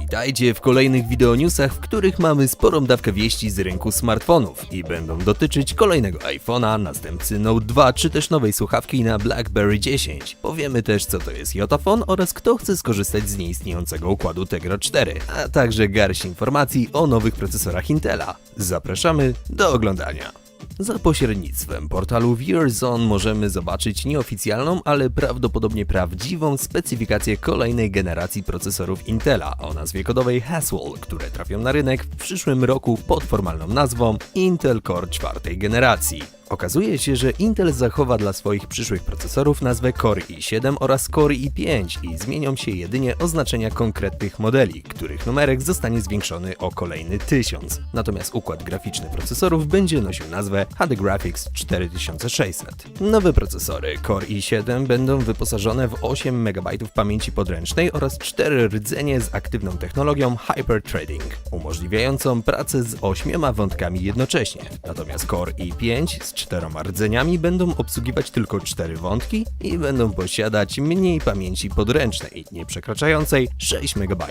Witajcie w kolejnych wideonewsach, w których mamy sporą dawkę wieści z rynku smartfonów i będą dotyczyć kolejnego iPhone'a, następcy Note 2 czy też nowej słuchawki na BlackBerry 10. Powiemy też co to jest Jotafon oraz kto chce skorzystać z nieistniejącego układu Tegra 4, a także garść informacji o nowych procesorach Intela. Zapraszamy do oglądania. Za pośrednictwem portalu ViewerZone możemy zobaczyć nieoficjalną, ale prawdopodobnie prawdziwą specyfikację kolejnej generacji procesorów Intela o nazwie kodowej Haswell, które trafią na rynek w przyszłym roku pod formalną nazwą Intel Core czwartej generacji. Okazuje się, że Intel zachowa dla swoich przyszłych procesorów nazwę Core i7 oraz Core i5 i zmienią się jedynie oznaczenia konkretnych modeli, których numerek zostanie zwiększony o kolejny 1000. Natomiast układ graficzny procesorów będzie nosił nazwę HD Graphics 4600. Nowe procesory Core i7 będą wyposażone w 8 MB pamięci podręcznej oraz 4 rdzenie z aktywną technologią Hyperthreading, umożliwiającą pracę z 8 wątkami jednocześnie. Natomiast Core i5 z czteroma rdzeniami będą obsługiwać tylko 4 wątki i będą posiadać mniej pamięci podręcznej, nie przekraczającej 6 MB.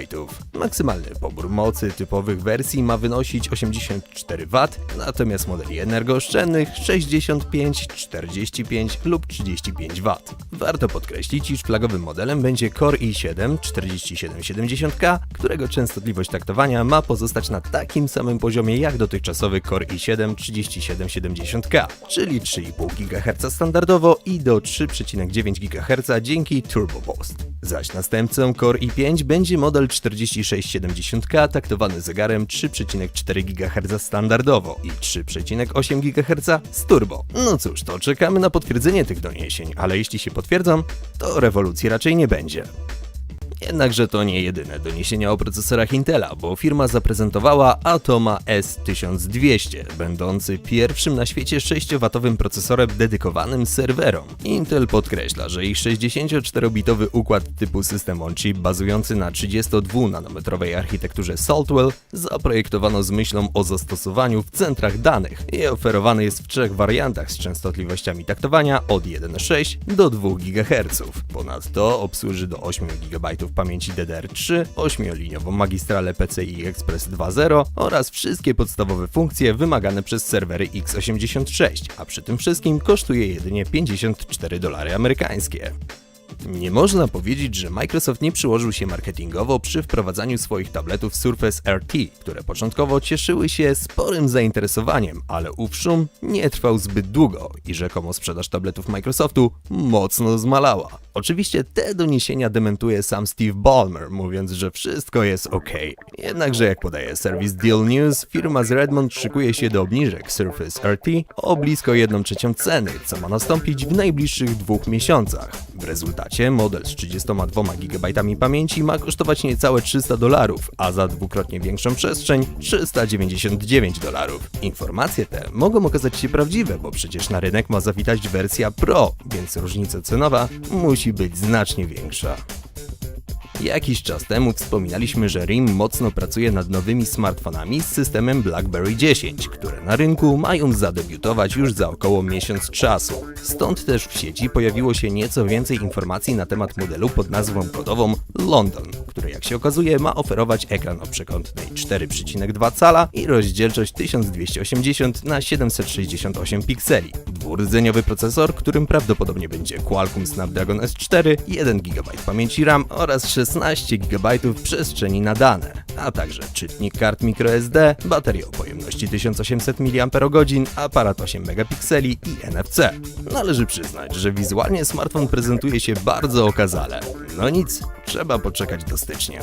Maksymalny pobór mocy typowych wersji ma wynosić 84 W, natomiast modeli energooszczędnych 65, 45 lub 35 W. Warto podkreślić, iż flagowym modelem będzie Core i7 4770K, którego częstotliwość taktowania ma pozostać na takim samym poziomie jak dotychczasowy Core i7 3770K, czyli 3,5 GHz standardowo i do 3,9 GHz dzięki Turbo Boost. Zaś następcą Core i5 będzie model 4670K taktowany zegarem 3,4 GHz standardowo i 3,8 GHz z turbo. No cóż, to czekamy na potwierdzenie tych doniesień, ale jeśli się potwierdzą, to rewolucji raczej nie będzie. Jednakże to nie jedyne doniesienia o procesorach Intela, bo firma zaprezentowała Atoma S1200, będący pierwszym na świecie 6W procesorem dedykowanym serwerom. Intel podkreśla, że ich 64-bitowy układ typu System on Chip bazujący na 32-nanometrowej architekturze Saltwell zaprojektowano z myślą o zastosowaniu w centrach danych i oferowany jest w trzech wariantach z częstotliwościami taktowania od 1,6 do 2 GHz. Ponadto obsłuży do 8 GB pamięci DDR3, 8-liniową magistralę PCI Express 2.0 oraz wszystkie podstawowe funkcje wymagane przez serwery x86, a przy tym wszystkim kosztuje jedynie 54 dolary amerykańskie. Nie można powiedzieć, że Microsoft nie przyłożył się marketingowo przy wprowadzaniu swoich tabletów Surface RT, które początkowo cieszyły się sporym zainteresowaniem, ale ów szum nie trwał zbyt długo i rzekomo sprzedaż tabletów Microsoftu mocno zmalała. Oczywiście te doniesienia dementuje sam Steve Ballmer, mówiąc, że wszystko jest ok. Jednakże jak podaje serwis Deal News, firma z Redmond szykuje się do obniżek Surface RT o blisko 1 trzecią ceny, co ma nastąpić w najbliższych dwóch miesiącach. W rezultacie model z 32 GB pamięci ma kosztować niecałe 300 dolarów, a za dwukrotnie większą przestrzeń 399 dolarów. Informacje te mogą okazać się prawdziwe, bo przecież na rynek ma zawitać wersja Pro, więc różnica cenowa musi być znacznie większa. Jakiś czas temu wspominaliśmy, że RIM mocno pracuje nad nowymi smartfonami z systemem BlackBerry 10, które na rynku mają zadebiutować już za około miesiąc czasu. Stąd też w sieci pojawiło się nieco więcej informacji na temat modelu pod nazwą kodową London, który jak się okazuje ma oferować ekran o przekątnej 4,2 cala i rozdzielczość 1280 na 768 pikseli. Dwurdzeniowy procesor, którym prawdopodobnie będzie Qualcomm Snapdragon S4, 1 GB pamięci RAM oraz 16 GB przestrzeni na dane, a także czytnik kart microSD, bateria o pojemności 1800 mAh, aparat 8 megapikseli i NFC. Należy przyznać, że wizualnie smartfon prezentuje się bardzo okazale. No nic, trzeba poczekać do stycznia.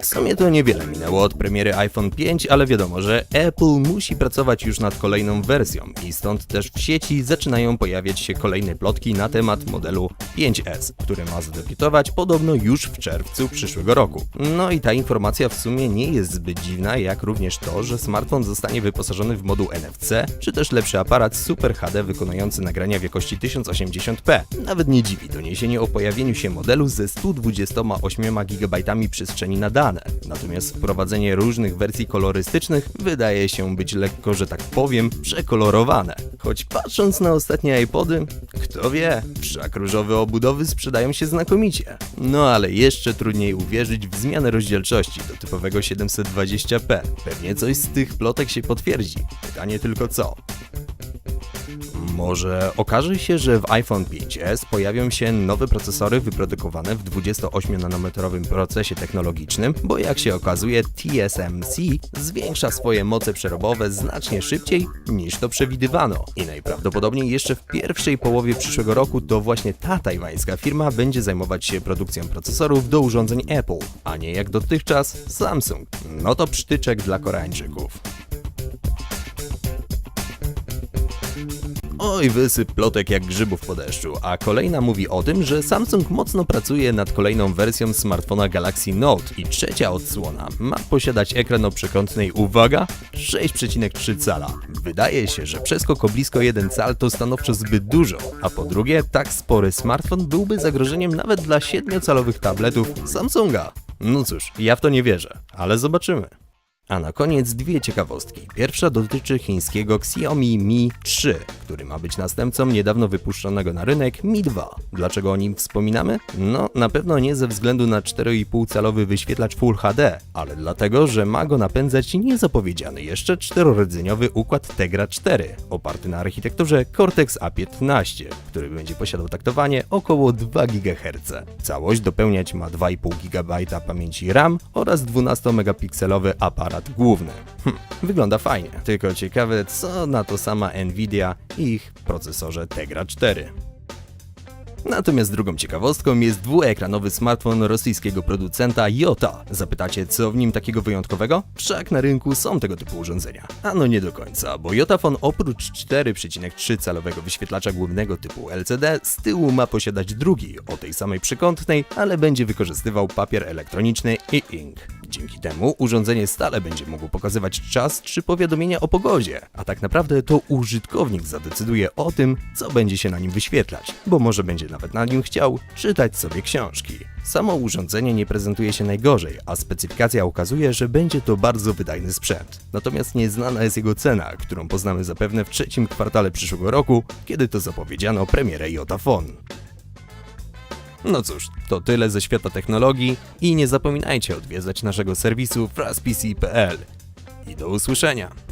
W sumie to niewiele minęło od premiery iPhone 5, ale wiadomo, że Apple musi pracować już nad kolejną wersją i stąd też w sieci zaczynają pojawiać się kolejne plotki na temat modelu 5S, który ma zadebiutować podobno już w czerwcu przyszłego roku. No i ta informacja w sumie nie jest zbyt dziwna, jak również to, że smartfon zostanie wyposażony w moduł NFC, czy też lepszy aparat Super HD wykonujący nagrania w jakości 1080p. Nawet nie dziwi doniesienie o pojawieniu się modelu ze 128 GB przestrzeni na dane. Natomiast wprowadzenie różnych wersji kolorystycznych wydaje się być lekko, że tak powiem, przekolorowane. Choć patrząc na ostatnie iPody, kto wie, wszak różowe obudowy sprzedają się znakomicie. No ale jeszcze trudniej uwierzyć w zmianę rozdzielczości do typowego 720p. Pewnie coś z tych plotek się potwierdzi. Pytanie tylko co? Może okaże się, że w iPhone 5s pojawią się nowe procesory wyprodukowane w 28-nanometrowym procesie technologicznym, bo jak się okazuje TSMC zwiększa swoje moce przerobowe znacznie szybciej niż to przewidywano. I najprawdopodobniej jeszcze w pierwszej połowie przyszłego roku to właśnie ta tajwańska firma będzie zajmować się produkcją procesorów do urządzeń Apple, a nie jak dotychczas Samsung. No to psztyczek dla Koreańczyków. Oj, wysyp plotek jak grzybów po deszczu, a kolejna mówi o tym, że Samsung mocno pracuje nad kolejną wersją smartfona Galaxy Note i trzecia odsłona ma posiadać ekran o przekątnej, uwaga, 6,3 cala. Wydaje się, że przeskok o blisko 1 cal to stanowczo zbyt dużo, a po drugie, tak spory smartfon byłby zagrożeniem nawet dla 7-calowych tabletów Samsunga. No cóż, ja w to nie wierzę, ale zobaczymy. A na koniec dwie ciekawostki. Pierwsza dotyczy chińskiego Xiaomi Mi 3, który ma być następcą niedawno wypuszczonego na rynek Mi 2. Dlaczego o nim wspominamy? No, na pewno nie ze względu na 4,5-calowy wyświetlacz Full HD, ale dlatego, że ma go napędzać niezapowiedziany jeszcze czterorodzeniowy układ Tegra 4, oparty na architekturze Cortex A15, który będzie posiadał taktowanie około 2 GHz. Całość dopełniać ma 2,5 GB pamięci RAM oraz 12-megapikselowy aparat główny. Hm, wygląda fajnie, tylko ciekawe co na to sama Nvidia i ich procesorze Tegra 4. Natomiast drugą ciekawostką jest dwuekranowy smartfon rosyjskiego producenta Jota. Zapytacie, co w nim takiego wyjątkowego? Wszak na rynku są tego typu urządzenia. A no nie do końca, bo Jotafon oprócz 4,3-calowego wyświetlacza głównego typu LCD z tyłu ma posiadać drugi, o tej samej przekątnej, ale będzie wykorzystywał papier elektroniczny i ink. Dzięki temu urządzenie stale będzie mogło pokazywać czas czy powiadomienia o pogodzie, a tak naprawdę to użytkownik zadecyduje o tym, co będzie się na nim wyświetlać, bo może będzie nawet na nim chciał czytać sobie książki. Samo urządzenie nie prezentuje się najgorzej, a specyfikacja ukazuje, że będzie to bardzo wydajny sprzęt. Natomiast nieznana jest jego cena, którą poznamy zapewne w trzecim kwartale przyszłego roku, kiedy to zapowiedziano premierę Jotafon. No cóż, to tyle ze świata technologii i nie zapominajcie odwiedzać naszego serwisu frazpc.pl. I do usłyszenia!